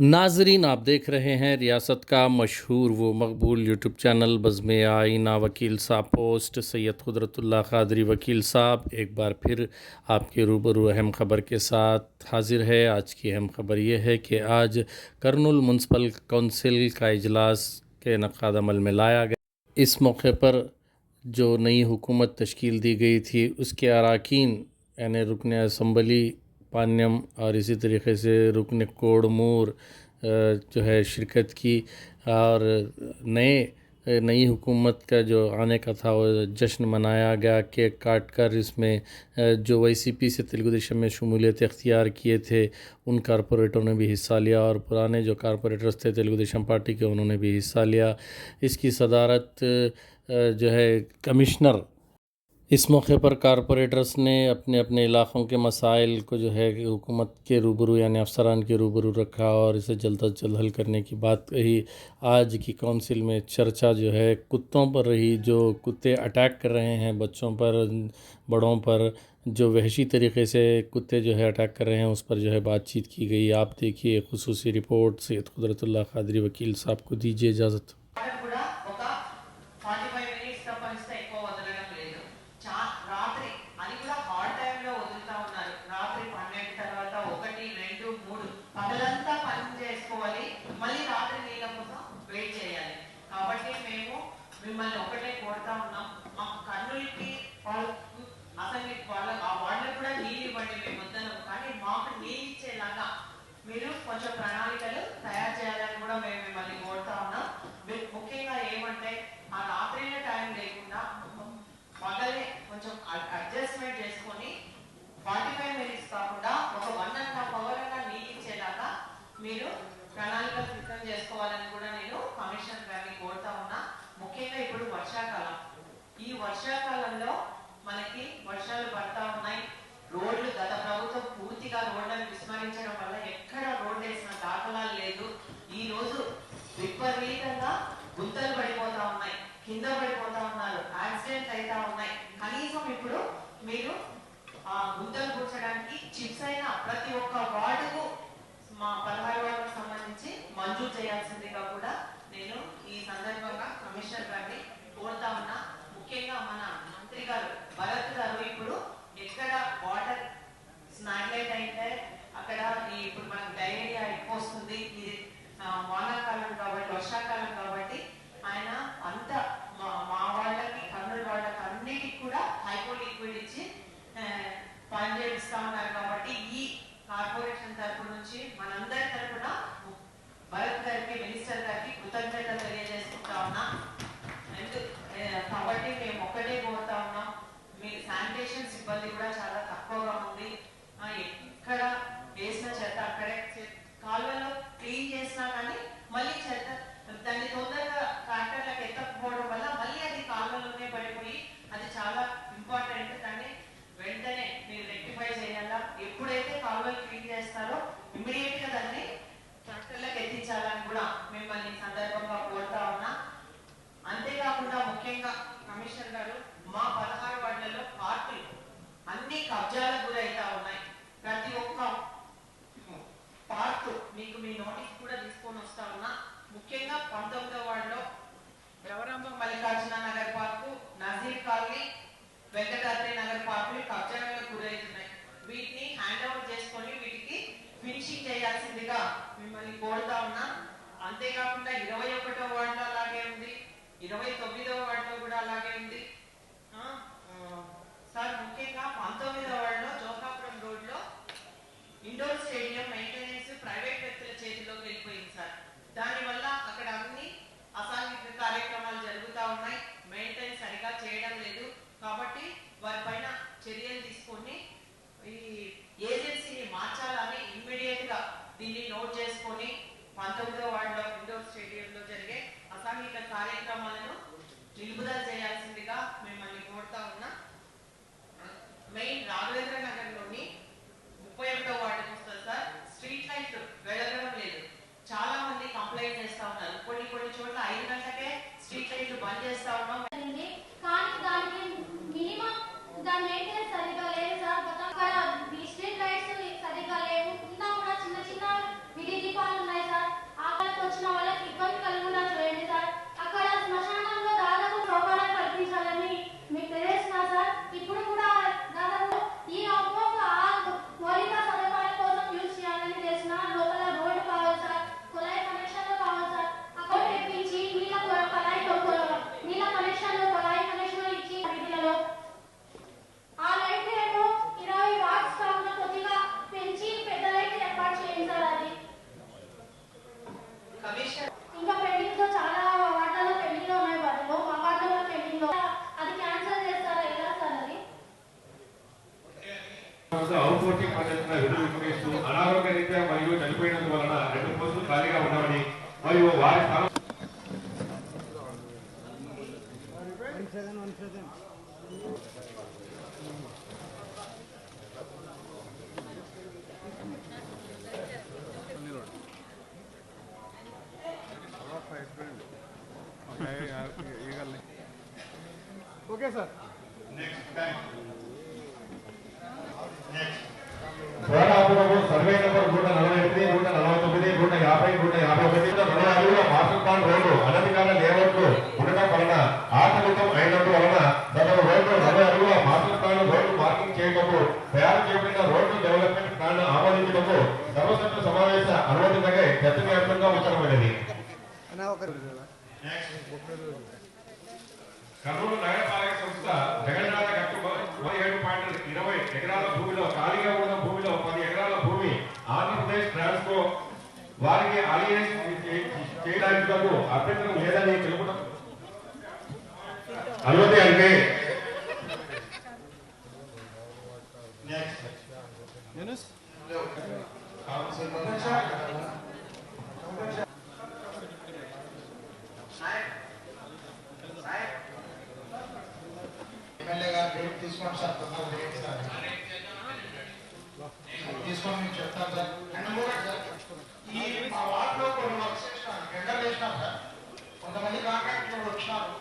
नाजरीन आप देख रहे हैं रियासत का मशहूर वो मकबूल यूट्यूब चैनल बज़म आइना वकील साहब पोस्ट सैयद कुदरतुल्ला खादरी वकील साहब एक बार फिर आपके रूबरू अहम ख़बर के साथ हाजिर है आज की अहम ख़बर यह है कि आज करनुल मुंसिपल कौंसिल का इजलास के नक़ाद अमल में लाया गया इस मौके पर जो नई हुकूमत तश्कील दी गई थी उसके अरकान यानी रुकन असम्बली पान्यम और इसी तरीके से रुकन कोडमूर जो है शिरकत की और नए नई हुकूमत का जो आने का था वो जश्न मनाया गया केक काट कर इसमें जो वाई सी पी से तेलुगु देशम में शमूलियत अख्तियार किए थे उन कॉरपोरेटरों ने भी हिस्सा लिया और पुराने जो कॉरपोरेटर्स थे तेलुगु देशम पार्टी के उन्होंने भी हिस्सा लिया इसकी सदारत जो है कमिश्नर इस मौके पर कॉरपोरेटर्स ने अपने अपने इलाक़ों के मसाइल को जो है कि हुकूमत के रूबरू यानी अफसरान के रूबरू रखा और इसे जल्द अज जल्द हल करने की बात कही आज की काउंसिल में चर्चा जो है कुत्तों पर रही जो कुत्ते अटैक कर रहे हैं बच्चों पर बड़ों पर जो वहशी तरीके से कुत्ते जो है अटैक कर रहे हैं उस पर जो है बातचीत की गई आप देखिए खसूसी रिपोर्ट सैद कुदरतल्ला कादरी वकील साहब को दीजिए इजाज़त కొంచెం ప్రణాళికలు తయారు చేయాలని కూడా మేము మిమ్మల్ని కోరుతా ఉన్నాం ముఖ్యంగా ఏమంటే ఆ రాత్రిలో టైం లేకుండా పగలే కొంచెం అడ్జస్ట్మెంట్ చేసుకొని ఫార్టీ ఫైవ్ మినిట్స్ కాకుండా ఒక వన్ అండ్ హాఫ్ అవర్ అన్నా నీళ్ళు ఇచ్చేలాగా మీరు ప్రణాళిక సిద్ధం చేసుకోవాలని కూడా నేను కమిషన్ గారిని కోరుతా ఉన్నా ముఖ్యంగా ఇప్పుడు వర్షాకాలం ఈ వర్షాకాలంలో మనకి వర్షాలు పడతా ఉన్నాయి రోడ్లు గత ప్రభుత్వం పూర్తిగా రోడ్లను విస్మరించడం వల్ల విపరీతంగా గుంతలు పడిపోతా ఉన్నాయి కింద పడిపోతా ఉన్నారు యాక్సిడెంట్ అవుతా ఉన్నాయి కనీసం ఇప్పుడు మీరు ఆ గుంతలు కూర్చడానికి చిప్స్ అయిన ప్రతి ఒక్క వార్డుకు మా పదహారు వార్డుకు సంబంధించి మంజూరు చేయాల్సిందిగా కూడా నుంచి మనందరి తరఫున భరత్ గారికి మినిస్టర్ గారికి కృతజ్ఞతలు తెలియజేసుకుంటా ఉన్నా కాబట్టి మేము ఒక్కటే పోతా ఉన్నాం మీ శానిటేషన్ సిబ్బంది కూడా చాలా తక్కువగా ఉంది ఎక్కడ వేసిన చేత అక్కడే కాలువలో ముఖ్యంగా పంతొమ్మిదవ వార్డులో ద్రవరాంబ మల్లికార్జున నగర్ పార్కు నజీర్ కాలనీ వెంకటాద్రి నగర్ పార్కులు కబ్జాలకు గురవుతున్నాయి వీటిని హ్యాండ్ ఓవర్ చేసుకొని వీటికి ఫినిషింగ్ చేయాల్సిందిగా మిమ్మల్ని కోరుతా ఉన్నా అంతేకాకుండా ఇరవై ఒకటో వార్డులో అలాగే ఉంది ఇరవై తొమ్మిదవ వార్డులో కూడా అలాగే ఉంది సార్ ముఖ్యంగా పంతొమ్మిదవ వార్డులో జోకాపురం రోడ్లో ఇండోర్ స్టేడియం మెయింటైన్ దానివల్ల అక్కడ అన్ని అసాంఘిక కార్యక్రమాలు జరుగుతూ ఉన్నాయి మెయింటైన్ సరిగా చేయడం లేదు కాబట్టి వారి పైన చర్యలు తీసుకొని ఈ ఏజెన్సీని మార్చాలని ఇమ్మీడియట్గా దీన్ని నోట్ చేసుకొని పంతొమ్మిదో వార్డులో ఇండోర్ స్టేడియంలో జరిగే అసాంఘిక కార్యక్రమాలను నిలుపుదల చేయాల్సిందిగా మిమ్మల్ని కోరుతా ఉన్నా మెయిన్ రాఘవేంద్ర కొన్ని చోట్ల ఐదు గంటలకే స్ట్రీట్ లైట్లు బంద్ చేస్తా ఉన్నాం కానీ దానికి మినిమం దాని మెయింటెనెన్స్ సరిగా okay sir Solapuram survey number నూట నలభై ఎనిమిది నూట నలభై తొమ్మిది నూట యాభై నూట యాభై ఒకటి నూట నలభై ఐదులో మాస్టర్ ప్లాన్ రోడ్డు కర్నూలు నగరపాలక సంస్థ జగన్నాథ గట్టు పాయింట్ ఇరవై ఎకరాల భూమిలో ఖాళీగా ఉన్న భూమిలో పది ఎకరాల భూమి ఆంధ్రప్రదేశ్ ట్రాన్స్కో వారికి అలియన్స్ చేయడానికి అభ్యంతరం లేదని తెలుపడం అంటే నెక్స్ట్ వచ్చినారు సార్ కొంతమంది కాంట్రాక్టర్ వచ్చినారు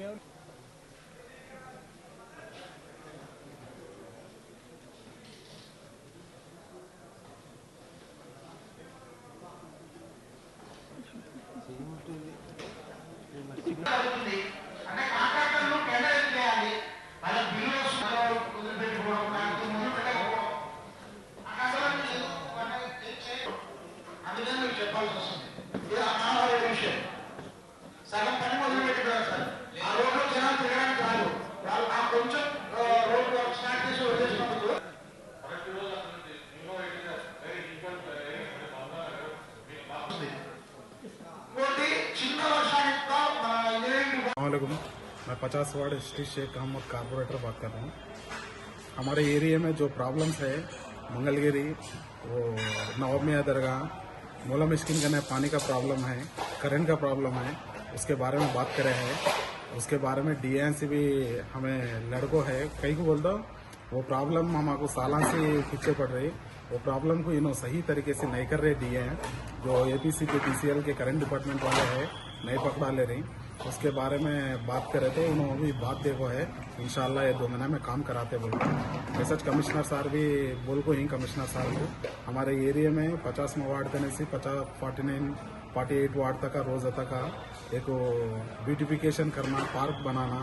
meu अलग हूँ मैं पचास ward history Sheikh Ahmad corporator बात कर रहा हूँ हमारे एरिया में जो प्रॉब्लम्स है मंगलगिरी वो नवमिया दरगाह मोलम स्किन का पानी का प्रॉब्लम है करंट का प्रॉब्लम है उसके बारे में बात करे है उसके बारे में डी एन सी भी हमें लड़को है कहीं को बोल दो वो प्रॉब्लम हम आपको साल से पीछे पड़ रही वो प्रॉब्लम को इन्हों सही तरीके से नहीं कर रहे डी जो A P C K P C L के करंट डिपार्टमेंट वाले है नहीं पकड़ा ले रही उसके बारे में बात करे तो उन्होंने भी बात देखो है इन ये दो महीना में काम कराते बोल के सच कमिश्नर साहब भी बोल को ही कमिश्नर साहब को हमारे एरिया में पचास में वार्ड तने से पचास forty nine forty eight ward तक का रोज तक का एक ब्यूटिफिकेशन करना पार्क बनाना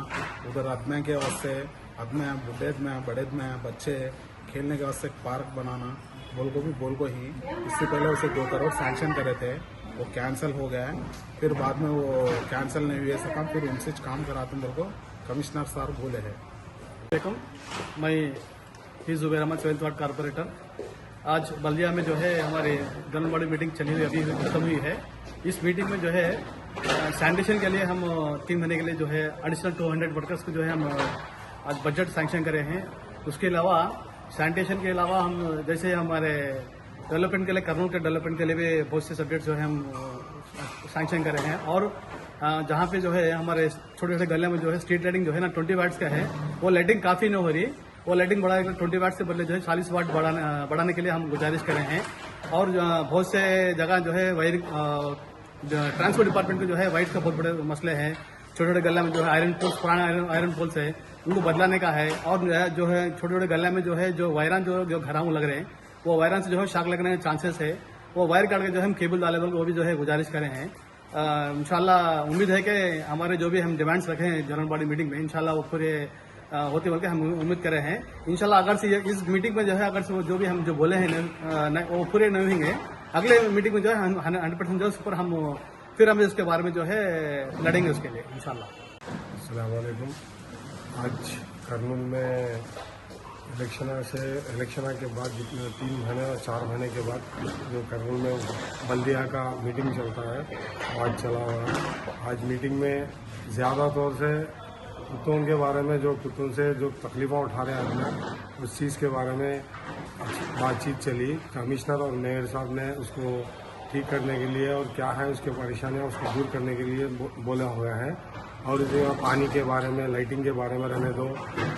उधर अदमे के वास्ते अदमे बुढ़ेद में बड़ेद में बच्चे खेलने के वास्ते पार्क बनाना बोल को भी बोल को ही इससे पहले उसे दो करोड़ सैंक्शन करे थे वो कैंसिल हो गया है फिर बाद में वो कैंसिल नहीं हुए सका फिर उनसे काम कराते मेरे को कमिश्नर सर बोले है देखो मैं ही Zuber Ahmad seventh ward corporator आज बलिया में जो है हमारी जनबड़ी मीटिंग चली हुई अभी खत्म हुई है इस मीटिंग में जो है सैनिटेशन के लिए हम तीन महीने के लिए जो है एडिशनल टू हंड्रेड वर्कर्स को जो है हम आज बजट सैंक्शन करे हैं उसके अलावा सैनिटेशन के अलावा हम जैसे हमारे डेवलपमेंट के लिए कर्नूल के डेवलपमेंट के लिए भी बहुत से सब्जेक्ट जो है हम सैंक्शन कर रहे हैं और जहाँ पे जो है हमारे छोटे छोटे गले में जो है स्ट्रीट लाइटिंग जो है ना ट्वेंटी वाट्स का है वो लाइटिंग काफ़ी नहीं हो रही वो लाइटिंग बढ़ा ट्वेंटी वाट से बदले जो है चालीस वाट बढ़ाने बढ़ाने के लिए हम गुजारिश कर रहे हैं और बहुत से जगह जो है वायरिंग ट्रांसपोर्ट डिपार्टमेंट के जो है वाइट का बहुत बड़े मसले हैं छोटे छोटे गले में जो है आयरन पोल्स पुराने आयरन पोल्स है उनको बदलाने का है और जो है छोटे छोटे गले में जो है जो वायरान जो जो घराऊ लग रहे हैं वो वायरन से जो है शाक लगने के चांसेस है वो वायर काट के जो हम केबल वाले को वो भी जो है गुजारिश करें हैं इनशाला उम्मीद है कि हमारे जो भी हम डिमांड्स रखे हैं जनरल बॉडी मीटिंग में इनशाला वो पूरे होते बल्कि हम उम्मीद कर रहे हैं इनशाला अगर से इस मीटिंग में जो है अगर से वो जो भी हम जो बोले हैं वो पूरे नहीं होंगे अगले मीटिंग में जो है हंड्रेड परसेंट जो है उस पर हम फिर हम इसके बारे में जो है लड़ेंगे उसके लिए इनशाला आज कर्नूल में इलेक्शन से इलेक्शन के बाद जितने तीन महीने और चार महीने के बाद जो करन में बल्दिया का मीटिंग चलता है आज चला हुआ है आज मीटिंग में ज़्यादा तौर से कुत्तों के बारे में जो कुत्तों से जो तकलीफ़ा उठा रहे हैं आदमी उस चीज़ के बारे में बातचीत चली कमिश्नर और मेयर साहब ने उसको ठीक करने के लिए और क्या है उसके परेशानियाँ उसको दूर करने के लिए बोला हुआ है और इस जगह पानी के बारे में लाइटिंग के बारे में रहने दो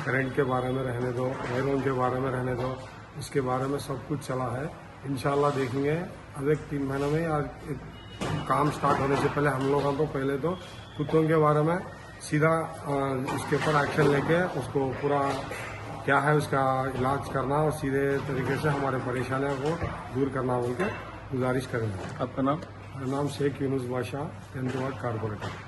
करंट के बारे में रहने दो एयरोन के बारे में रहने दो उसके बारे में सब कुछ चला है इन देखेंगे अब एक तीन महीने में आज काम स्टार्ट होने से पहले हम लोगों को पहले तो कुत्तों के बारे में सीधा उसके ऊपर एक्शन लेके उसको पूरा क्या है उसका इलाज करना और सीधे तरीके से हमारे परेशानियों को दूर करना बोल के गुजारिश करेंगे आपका नाम नाम शेख यूनुस बादशाह टेंथ वार्ड कारपोरेटर